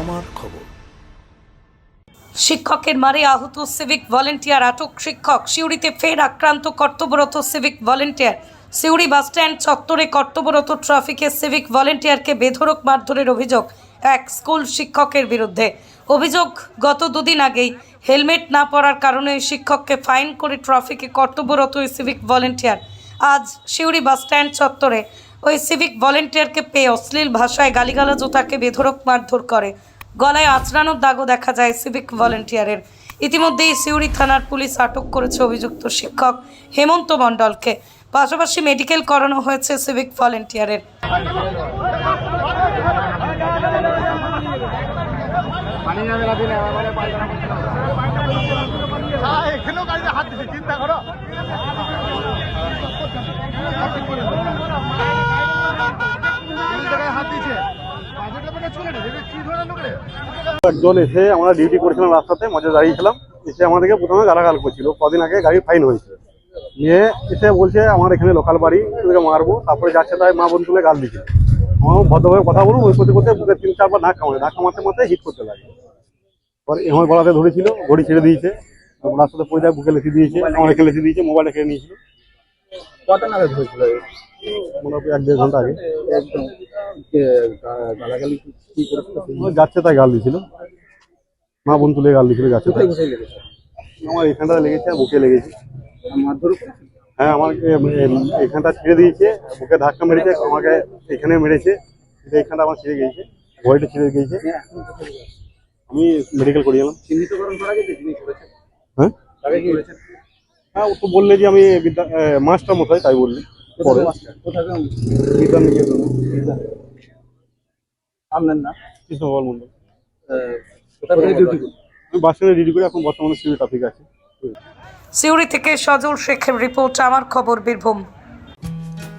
আমার খবর। শিক্ষকের মারে আহত সিভিক ভলেন্টিয়ার, আটক শিক্ষক, সিউড়িতে ফের আক্রান্ত কর্তব্যরত সিভিক ভলেন্টিয়ার। সিউড়ি বাসস্ট্যান্ড চত্বরে কর্তব্যরত ট্রাফিকে সিভিক ভলেন্টিয়ারকে বেধড়ক মারধরের অভিযোগ এক স্কুল শিক্ষকের বিরুদ্ধে। অভিযোগ গত দুদিন আগেই। হেলমেট না পরার কারণে শিক্ষককে ফাইন করে ট্রাফিকে কর্তব্যরত সিভিক ভলেন্টিয়ার। আজ সিউড়ি বাসস্ট্যান্ড চত্বরে ওই সিভিক ভলেন্টিয়ারকে পেয়ে অশ্লীল ভাষায় গালিগালাজ ও তাকে বেধড়ক মারধর করে। গলায় আঁচড়ানোর দাগও দেখা যায় সিভিক ভলেন্টিয়ারের ইতিমধ্যেই সিউড়ি থানার পুলিশ আটক করেছে অভিযুক্ত শিক্ষক হেমন্ত মণ্ডলকে। পাশাপাশি মেডিকেল করানো হয়েছে সিভিক ভলেন্টিয়ারের চিন্তা করো এই জায়গায় হাত দিছে একজন এসে আমরা ডিউটি করেছিলাম রাস্তাতে মাঝে দাঁড়িয়েছিলাম। এসে আমাদেরকে প্রথমে গালাগাল করছিল। কদিন আগে গাড়ি ফাইন হয়েছে। নিয়ে এসে বলছে আমার এখানে লোকাল বাড়ি তোকে মারবো। তারপরে যাচ্ছে তাই মা বোন তুলে গাল দিচ্ছে। আমার ভদ্রভাবে কথা বলুন ওই করতে করতে বুকে তিন চারবার ধাক্কা মারে ধাক্কা মারতে মারতে হিট করতে লাগে। পরে আমার গলাতে ধরেছিল ঘড়ি ছেড়ে দিয়েছে। রাস্তাতে পড়ে যায় বুকে লেখে দিয়েছে আমার এখানে লেখে দিয়েছে মোবাইল কেড়ে নিয়েছিল। কটা নাগাদ হয়েছিল? মোটামুটি এক দেড় ঘণ্টা আগে। একদম। গালাগালি কি করেছিল? যাচ্ছে তাই গাল মা বোন তুলে গাল যাচ্ছে তাই। আমার এখানটা লেগেছে বুকে লেগেছে। মারধর হ্যাঁ এখানটা ছেড়ে দিয়েছে বুকে ধাক্কা মেরেছে আমাকে এখানে মেরেছে এখানটা আমার ছিঁড়ে গিয়েছে বডিটা ছিঁড়ে গিয়েছে। লেগেছে? আমি মেডিকেল করিয়ে এলাম। চিহ্নিতকরণ করা গেছে হ্যাঁ? হ্যাঁ ও তো বললে যে আমি মাস্টার মশাই তাই বললি। নিকেতন আপনার না কৃষ্ণগোপাল মন্ডল আমি বাস স্ট্যান্ডে ডিউটি করে এখন বর্তমানে ট্রাফিক আছে। সিউড়ি থেকে সজল শেখের রিপোর্ট আমার খবর Birbhum.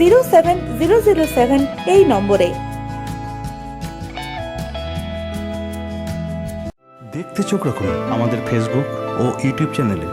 zero seven zero zero seven এই নম্বরে। দেখতে চোখ রাখুন আমাদের ফেসবুক ও ইউটিউব চ্যানেলে